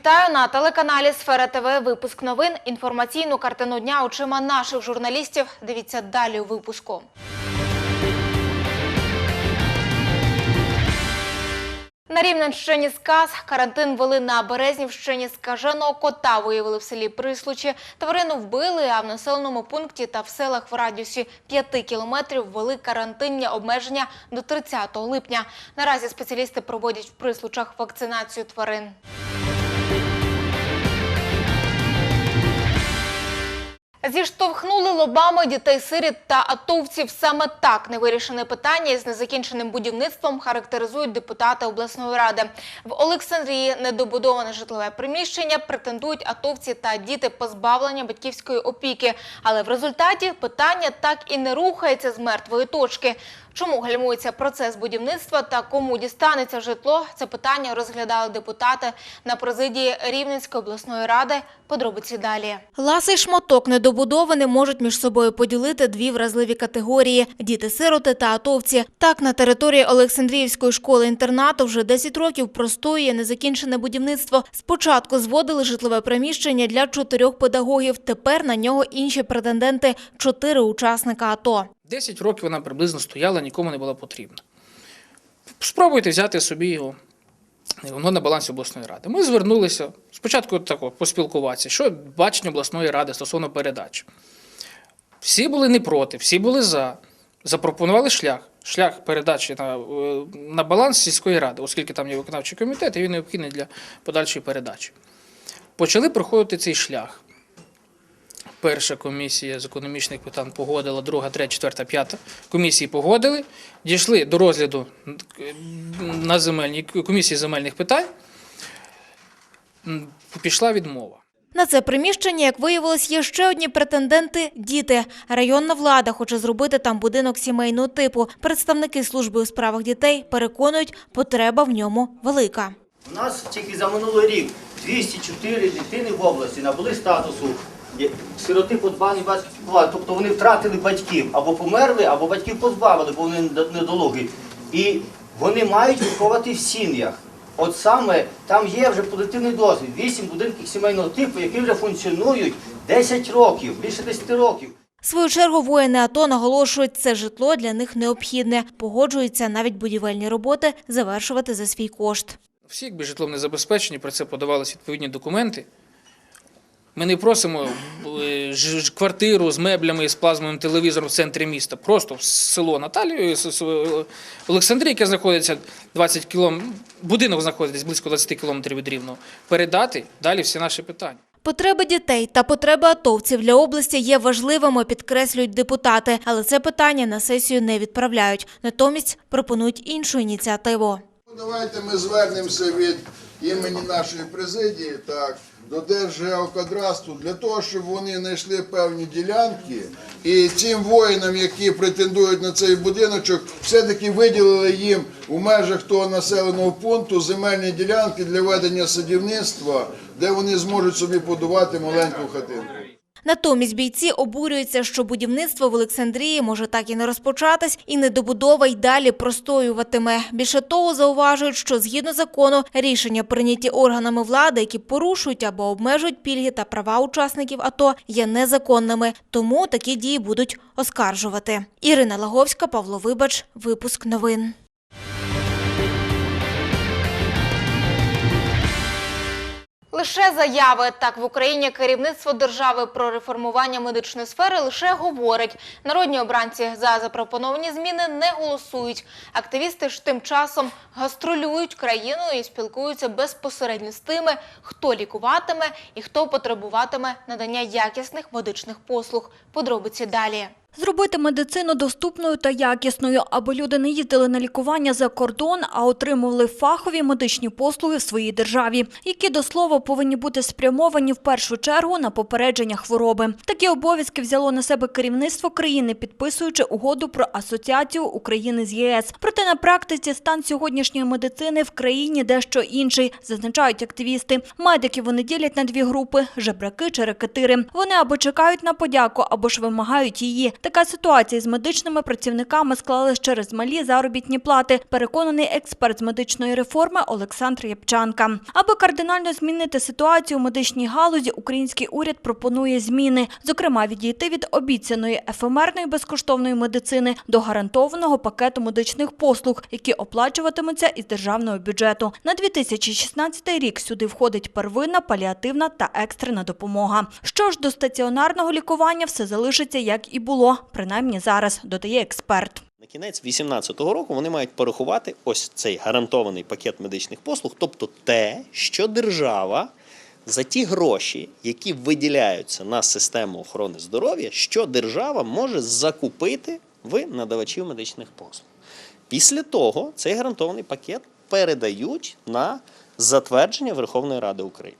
Вітаю на телеканалі Сфера ТВ. Випуск новин. Інформаційну картину дня очима наших журналістів. Дивіться далі у випуску. На Рівненщині сказ карантин вели на Березнівщині. Скаженого кота виявили в селі Прислучі. Тварину вбили, а в населеному пункті та в селах в радіусі 5 кілометрів ввели карантинні обмеження до 30 липня. Наразі спеціалісти проводять в Прислучах вакцинацію тварин. Зіштовхнули лобами дітей-сиріт та атовців. Саме так невирішене питання із незакінченим будівництвом характеризують депутати обласної ради. В Олександрії недобудоване житлове приміщення претендують атовці та діти позбавлення батьківської опіки. Але в результаті питання так і не рухається з мертвої точки. Чому гальмується процес будівництва та кому дістанеться житло? Це питання розглядали депутати на президії Рівненської обласної ради. Подробиці далі. Ласий шматок недобудований можуть між собою поділити дві вразливі категорії – діти-сироти та атовці. Так, на території Олександріївської школи-інтернату вже 10 років простоює незакінчене будівництво. Спочатку зводили житлове приміщення для чотирьох педагогів. Тепер на нього інші претенденти – чотири учасника АТО. 10 років вона приблизно стояла, нікому не була потрібна. Спробуйте взяти собі його. Воно на балансі обласної ради. Ми звернулися спочатку тако, поспілкуватися, що бачення обласної ради стосовно передачі. Всі були не проти, всі були за. Запропонували шлях. Шлях передачі на, е, на баланс сільської ради, оскільки там є виконавчий комітет, і він необхідний для подальшої передачі. Почали проходити цей шлях. Перша комісія з економічних питань погодила, друга, третя, четверта, п'ята комісії погодили, дійшли до розгляду на земельній комісії земельних питань. Пішла відмова. На це приміщення, як виявилось, є ще одні претенденти – діти. Районна влада хоче зробити там будинок сімейного типу. Представники служби у справах дітей переконують, потреба в ньому велика. У нас тільки за минулий рік 204 дитини в області набули статусу сироти позбавлені батьківської влади. Тобто вони втратили батьків або померли, або батьків позбавили, бо вони недо- недолугі. І вони мають виховати в сім'ях. От саме там є вже позитивний досвід. Вісім будинків сімейного типу, які вже функціонують 10 років, більше 10 років. В свою чергу воїни АТО наголошують, це житло для них необхідне. Погоджуються навіть будівельні роботи завершувати за свій кошт. Всі, якби житлом не забезпечені, про це подавалися відповідні документи. Ми не просимо е, квартиру з меблями, з плазмовим телевізором в центрі міста. Просто в село Наталію, с- с- е, Олександрія, яке знаходиться 20 кілометрів, будинок знаходиться близько 20 кілометрів від Рівного, передати далі всі наші питання. Потреби дітей та потреби атовців для області є важливими, підкреслюють депутати. Але це питання на сесію не відправляють. Натомість пропонують іншу ініціативу. Ну, Давайте ми звернемося від імені нашої президії так, до Держгеокадрасту для того, щоб вони знайшли певні ділянки і цим воїнам, які претендують на цей будиночок, все-таки виділили їм у межах того населеного пункту земельні ділянки для ведення садівництва, де вони зможуть собі будувати маленьку хатинку. Натомість бійці обурюються, що будівництво в Олександрії може так і не розпочатись, і недобудова й далі простоюватиме. Більше того, зауважують, що згідно закону рішення прийняті органами влади, які порушують або обмежують пільги та права учасників АТО, є незаконними. Тому такі дії будуть оскаржувати. Ірина Лаговська, Павло Вибач, випуск новин. Лише заяви так в Україні керівництво держави про реформування медичної сфери лише говорить. Народні обранці за запропоновані зміни не голосують. Активісти ж тим часом гастролюють країною і спілкуються безпосередньо з тими, хто лікуватиме і хто потребуватиме надання якісних медичних послуг. Подробиці далі. Зробити медицину доступною та якісною, аби люди не їздили на лікування за кордон, а отримували фахові медичні послуги в своїй державі, які до слова повинні бути спрямовані в першу чергу на попередження хвороби. Такі обов'язки взяло на себе керівництво країни, підписуючи угоду про асоціацію України з ЄС. Проте на практиці стан сьогоднішньої медицини в країні дещо інший, зазначають активісти. Медиків вони ділять на дві групи: жебраки чи рекетири. Вони або чекають на подяку, або ж вимагають її. Така ситуація з медичними працівниками склалась через малі заробітні плати, переконаний експерт з медичної реформи Олександр Єпчанка. Аби кардинально змінити ситуацію у медичній галузі, український уряд пропонує зміни, зокрема відійти від обіцяної ефемерної безкоштовної медицини до гарантованого пакету медичних послуг, які оплачуватимуться із державного бюджету. На 2016 рік сюди входить первинна, паліативна та екстрена допомога. Що ж до стаціонарного лікування, все залишиться як і було, принаймні зараз, додає експерт. На кінець 2018 року вони мають порахувати ось цей гарантований пакет медичних послуг, тобто те, що держава за ті гроші, які виділяються на систему охорони здоров'я, що держава може закупити в надавачів медичних послуг. Після того цей гарантований пакет передають на затвердження Верховної Ради України.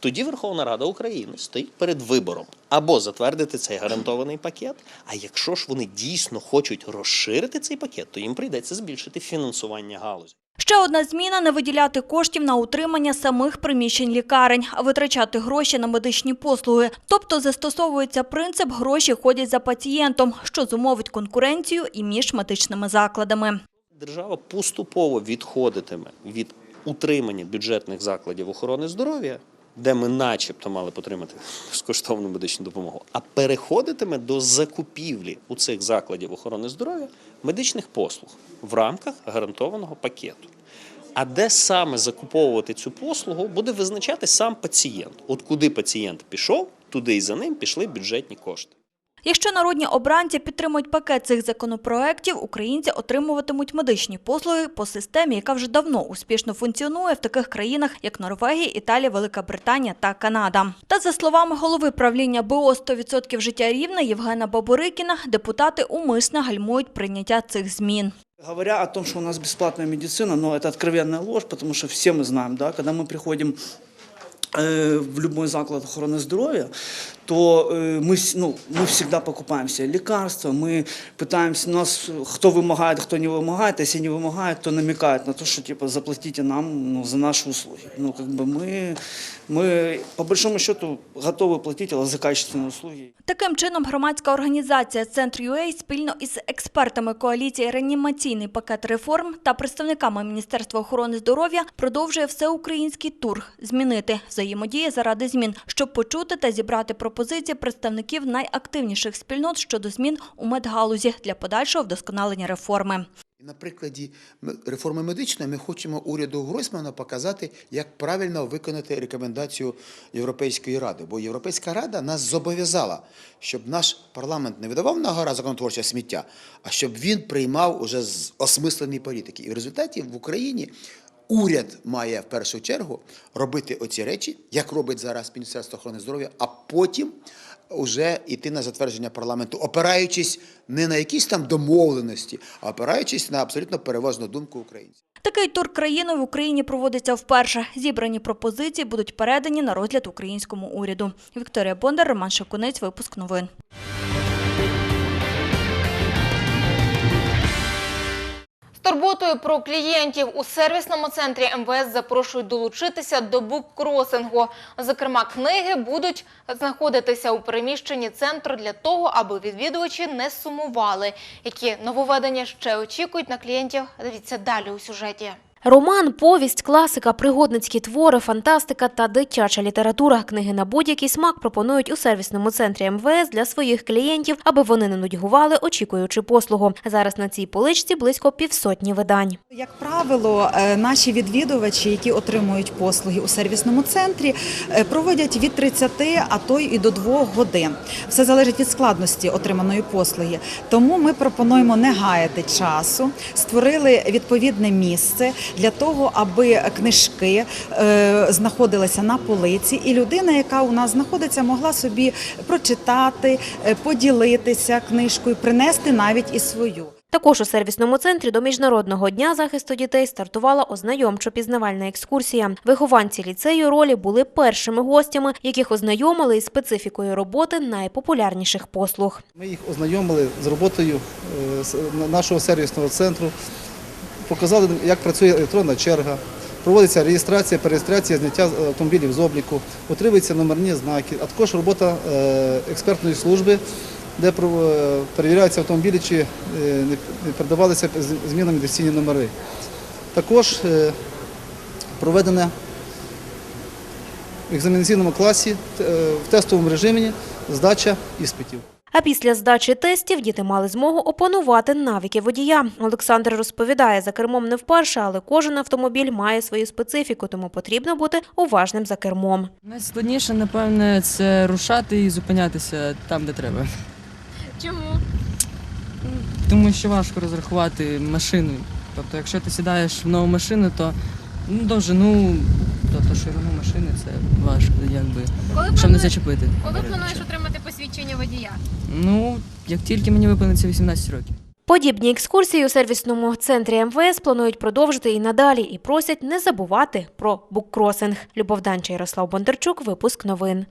Тоді Верховна Рада України стоїть перед вибором або затвердити цей гарантований пакет. А якщо ж вони дійсно хочуть розширити цей пакет, то їм прийдеться збільшити фінансування галузі. Ще одна зміна – не виділяти коштів на утримання самих приміщень лікарень, а витрачати гроші на медичні послуги. Тобто застосовується принцип «гроші ходять за пацієнтом», що зумовить конкуренцію і між медичними закладами. Держава поступово відходитиме від утримання бюджетних закладів охорони здоров'я, де ми начебто мали отримати безкоштовну медичну допомогу, а переходитиме до закупівлі у цих закладів охорони здоров'я медичних послуг в рамках гарантованого пакету. А де саме закуповувати цю послугу, буде визначати сам пацієнт. От куди пацієнт пішов, туди і за ним пішли бюджетні кошти. Якщо народні обранці підтримують пакет цих законопроєктів, українці отримуватимуть медичні послуги по системі, яка вже давно успішно функціонує в таких країнах, як Норвегія, Італія, Велика Британія та Канада. Та за словами голови правління БО «100% життя рівне Євгена Бабурикіна, депутати умисно гальмують прийняття цих змін. Говоря о том, что у нас бесплатная медицина, но это откровенная ложь, потому что все мы знаем, да, когда мы приходим э, в любой заклад охраны здоровья, то э, мы, вс- ну, мы всегда покупаем себе лекарства, мы пытаемся, нас кто вымогает, кто не вымогает, если не вымогает, то намекает на то, что типа заплатите нам ну, за наши услуги. Ну, как бы мы, мы по большому счету готовы платить але за качественные услуги. Таким чином, громадська організація Центр UA спільно із експертами коаліції «Реанімаційний пакет реформ» та представниками Міністерства охорони здоров'я продовжує всеукраїнський тур «Змінити. Взаємодія заради змін», щоб почути та зібрати пропозиції представників найактивніших спільнот щодо змін у медгалузі для подальшого вдосконалення реформи. На прикладі реформи медичної ми хочемо уряду Гройсмана показати, як правильно виконати рекомендацію Європейської ради. Бо Європейська рада нас зобов'язала, щоб наш парламент не видавав на гора законотворче сміття, а щоб він приймав уже осмислені політики. І в результаті в Україні уряд має в першу чергу робити оці речі, як робить зараз Міністерство охорони здоров'я, а потім уже йти на затвердження парламенту, опираючись не на якісь там домовленості, а опираючись на абсолютно переважну думку українців. Такий тур країни в Україні проводиться вперше. Зібрані пропозиції будуть передані на розгляд українському уряду. Вікторія Бондар, Роман Шакунець, випуск новин. Турботою про клієнтів у сервісному центрі МВС запрошують долучитися до буккросингу. Зокрема, книги будуть знаходитися у приміщенні центру для того, аби відвідувачі не сумували. Які нововведення ще очікують на клієнтів? Дивіться далі у сюжеті. Роман, повість, класика, пригодницькі твори, фантастика та дитяча література. Книги на будь-який смак пропонують у сервісному центрі МВС для своїх клієнтів, аби вони не нудьгували, очікуючи послугу. Зараз на цій поличці близько півсотні видань. Як правило, е, наші відвідувачі, які отримують послуги у сервісному центрі, е, проводять від 30, а то й до 2 годин. Все залежить від складності отриманої послуги. Тому ми пропонуємо не гаяти часу, створили відповідне місце для того, аби книжки е, знаходилися на полиці, і людина, яка у нас знаходиться, могла собі прочитати, е, поділитися книжкою, принести навіть і свою. Також у сервісному центрі до Міжнародного дня захисту дітей стартувала ознайомчо-пізнавальна екскурсія. Вихованці ліцею ролі були першими гостями, яких ознайомили із специфікою роботи найпопулярніших послуг. Ми їх ознайомили з роботою е, с- нашого сервісного центру, показали, як працює електронна черга, проводиться реєстрація, перереєстрація, зняття е, автомобілів з обліку, отримуються номерні знаки, а також робота е, експертної служби де е, перевіряються автомобілі, чи не передавалися змінами ідентифікаційні номери. Також проведене в екзаменаційному класі в тестовому режимі здача іспитів. А після здачі тестів діти мали змогу опанувати навики водія. Олександр розповідає, за кермом не вперше, але кожен автомобіль має свою специфіку, тому потрібно бути уважним за кермом. Найскладніше, напевне, це рушати і зупинятися там, де треба. Чому? Тому що важко розрахувати машину. Тобто, якщо ти сідаєш в нову машину, то ну, довжину, тобто ширину машини це важко, якби, щоб не зачепити. Коли плануєш отримати посвідчення водія? Ну, як тільки мені виповниться 18 років. Подібні екскурсії у сервісному центрі МВС планують продовжити і надалі і просять не забувати про буккросинг. Любов Данча, Ярослав Бондарчук, випуск новин.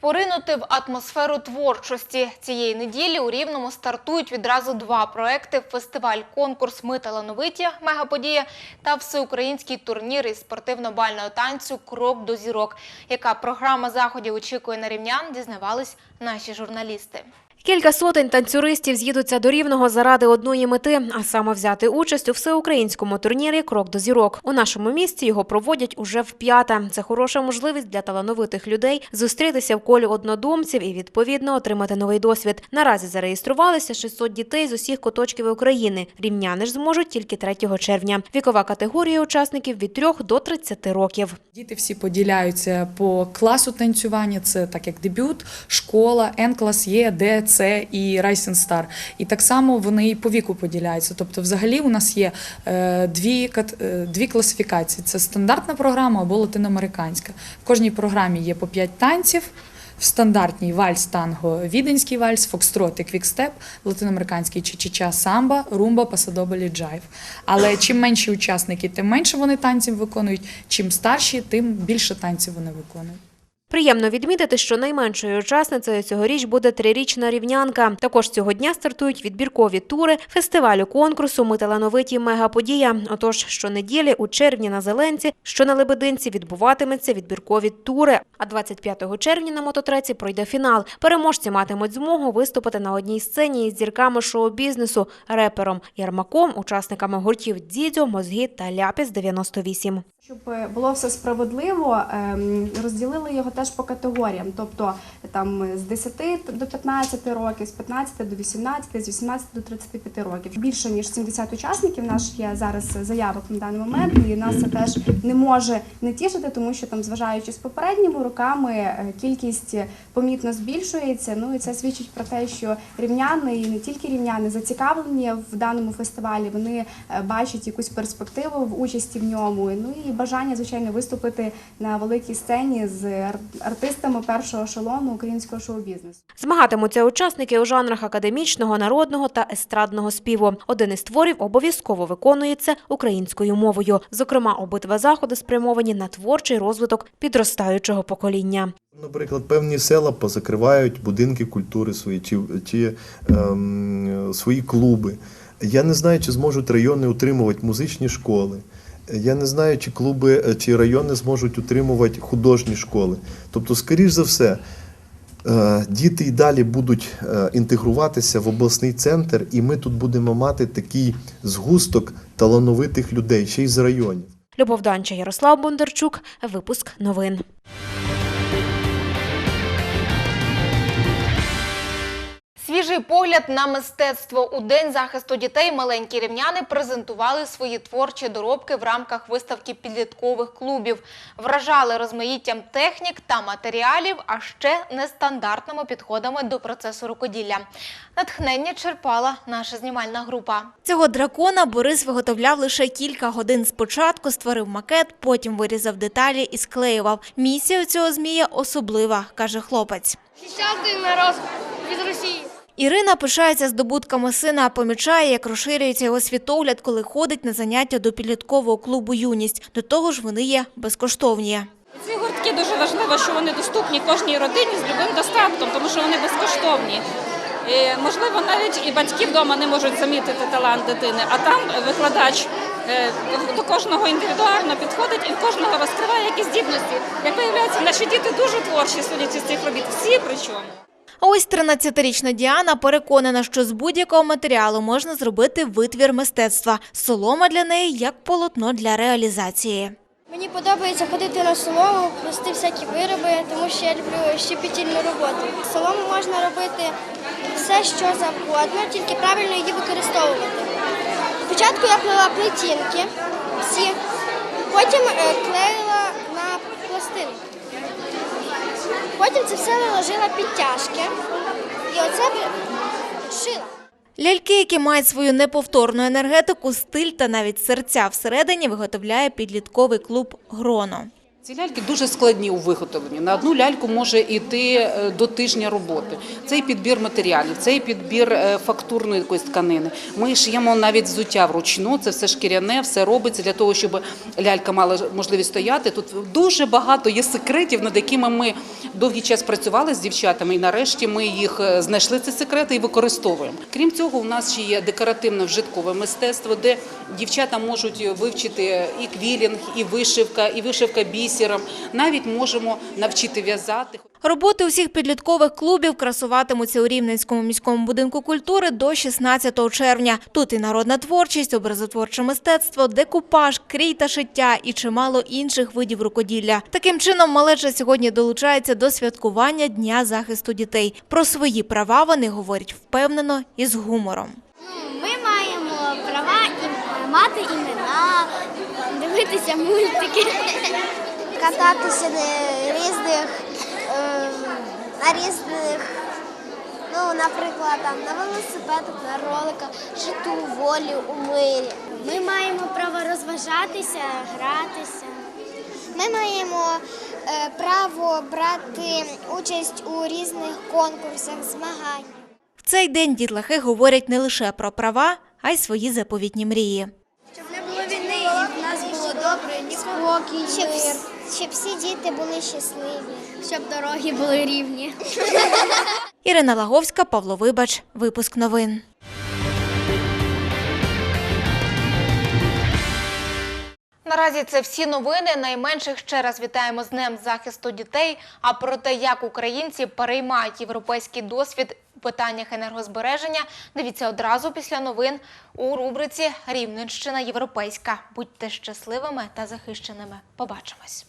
Поринути в атмосферу творчості цієї неділі у Рівному стартують відразу два проекти: фестиваль конкурс Ми талановиті мегаподія та всеукраїнський турнір із спортивно-бального танцю Крок до зірок. Яка програма заходів очікує на рівнян, дізнавались наші журналісти. Кілька сотень танцюристів з'їдуться до Рівного заради одної мети, а саме взяти участь у всеукраїнському турнірі Крок до зірок. У нашому місті його проводять уже вп'яте. Це хороша можливість для талановитих людей зустрітися в колі однодумців і відповідно отримати новий досвід. Наразі зареєструвалися 600 дітей з усіх куточків України. Рівняни ж зможуть тільки 3 червня. Вікова категорія учасників від 3 до 30 років. Діти всі поділяються по класу танцювання. Це так як дебют, школа, N-клас є, Д, С і Rising Star. І так само вони і по віку поділяються. Тобто, взагалі, у нас є е, дві, е, дві класифікації: це стандартна програма або латиноамериканська. В кожній програмі є по 5 танців. В стандартній вальс, танго, віденський вальс, фокстрот і квікстеп, латиноамериканський чичича, самба, румба, пасадоблі, джайв. Але чим менші учасники, тим менше вони танців виконують. Чим старші, тим більше танців вони виконують. Приємно відмітити, що найменшою учасницею цьогоріч буде трирічна рівнянка. Також цього дня стартують відбіркові тури фестивалю конкурсу Ми талановиті мегаподія. Отож, щонеділі у червні на Зеленці, що на Лебединці відбуватиметься відбіркові тури. А 25 червня на мототреці пройде фінал. Переможці матимуть змогу виступити на одній сцені із зірками шоу-бізнесу, репером Ярмаком, учасниками гуртів Дідьо, Мозгі та Ляпіс 98. Щоб було все справедливо, ем, розділили його теж по категоріям. Тобто там з 10 до 15 років, з 15 до 18, з 18 до 35 років. Більше ніж 70 учасників. Наш є зараз заявок на даний момент, і нас це теж не може не тішити, тому що там, зважаючи з попередніми роками, е, кількість помітно збільшується. Ну і це свідчить про те, що рівняни і не тільки рівняни зацікавлені в даному фестивалі. Вони е, бачать якусь перспективу в участі в ньому. Ну і бажання, звичайно, виступити на великій сцені з ар- артистами першого ешелону українського шоу-бізнесу. Змагатимуться учасники у жанрах академічного, народного та естрадного співу. Один із творів обов'язково виконується українською мовою. Зокрема, обидва заходи спрямовані на творчий розвиток підростаючого покоління. Наприклад, певні села позакривають будинки культури свої, чи, чи ем, свої клуби. Я не знаю, чи зможуть райони утримувати музичні школи. Я не знаю, чи клуби е, чи райони зможуть утримувати художні школи. Тобто, скоріш за все, е, діти і далі будуть е, інтегруватися в обласний центр, і ми тут будемо мати такий згусток талановитих людей, ще й з районів. Любов Данча, Ярослав Бондарчук. Випуск новин. Свіжий погляд на мистецтво у день захисту дітей маленькі рівняни презентували свої творчі доробки в рамках виставки підліткових клубів. Вражали розмаїттям технік та матеріалів, а ще нестандартними підходами до процесу рукоділля. Натхнення черпала наша знімальна група. Цього дракона Борис виготовляв лише кілька годин спочатку, створив макет, потім вирізав деталі і склеював. Місія у цього змія особлива, каже хлопець. Десятий народ від Росії. Ірина пишається здобутками сина, помічає, як розширюється його світогляд, коли ходить на заняття до підліткового клубу Юність. До того ж, вони є безкоштовні. Ці гуртки дуже важливо, що вони доступні кожній родині з любим достатком, тому що вони безкоштовні. І, можливо, навіть і батьки вдома не можуть замітити талант дитини, а там викладач е, до кожного індивідуально підходить і кожного розкриває якісь здібності. Як виявляється, наші діти дуже творчі, судячи з цих робіт, всі причому. Ось 13-річна Діана переконана, що з будь-якого матеріалу можна зробити витвір мистецтва. Солома для неї як полотно для реалізації. Мені подобається ходити на солому, плести всякі вироби, тому що я люблю щепетільну роботу. Солому можна робити все, що завгодно, тільки правильно її використовувати. Спочатку я плела плетінки всі, потім е, клеїла на пластинку. Потім це все наложила підтяжки і оце шила. Ляльки, які мають свою неповторну енергетику, стиль та навіть серця всередині, виготовляє підлітковий клуб Гроно. Ці ляльки дуже складні у виготовленні. На одну ляльку може йти е, до тижня роботи. Цей підбір матеріалів, цей підбір е, фактурної якоїсь тканини. Ми шиємо навіть взуття вручну. Це все шкіряне, все робиться для того, щоб лялька мала можливість стояти. Тут дуже багато є секретів, над якими ми довгий час працювали з дівчатами, і нарешті ми їх е, знайшли ці секрети і використовуємо. Крім цього, у нас ще є декоративне вжиткове мистецтво, де дівчата можуть вивчити і квілінг, і вишивка, і вишивка бісером. Навіть можемо навчити в'язати. Роботи усіх підліткових клубів красуватимуться у Рівненському міському будинку культури до 16 червня. Тут і народна творчість, образотворче мистецтво, декупаж, крій та шиття і чимало інших видів рукоділля. Таким чином, малеча сьогодні долучається до святкування Дня захисту дітей. Про свої права вони говорять впевнено і з гумором. Ми маємо права і мати імена, дивитися мультики, кататися на різних, е, на різних, ну, наприклад, там на велосипедах, на роликах, жити у волі, у мирі. Ми маємо право розважатися, гратися. Ми маємо е, право брати участь у різних конкурсах, змаганнях. В цей день дітлахи говорять не лише про права, а й свої заповітні мрії. Щоб не було війни, і в нас було добре, спокій, мир. Щоб всі діти були щасливі, щоб дороги були рівні. Ірина Лаговська, Павло Вибач, випуск новин. Наразі це всі новини. Найменших ще раз вітаємо з Днем захисту дітей. А про те, як українці переймають європейський досвід у питаннях енергозбереження, дивіться одразу після новин у рубриці Рівненщина Європейська. Будьте щасливими та захищеними. Побачимось.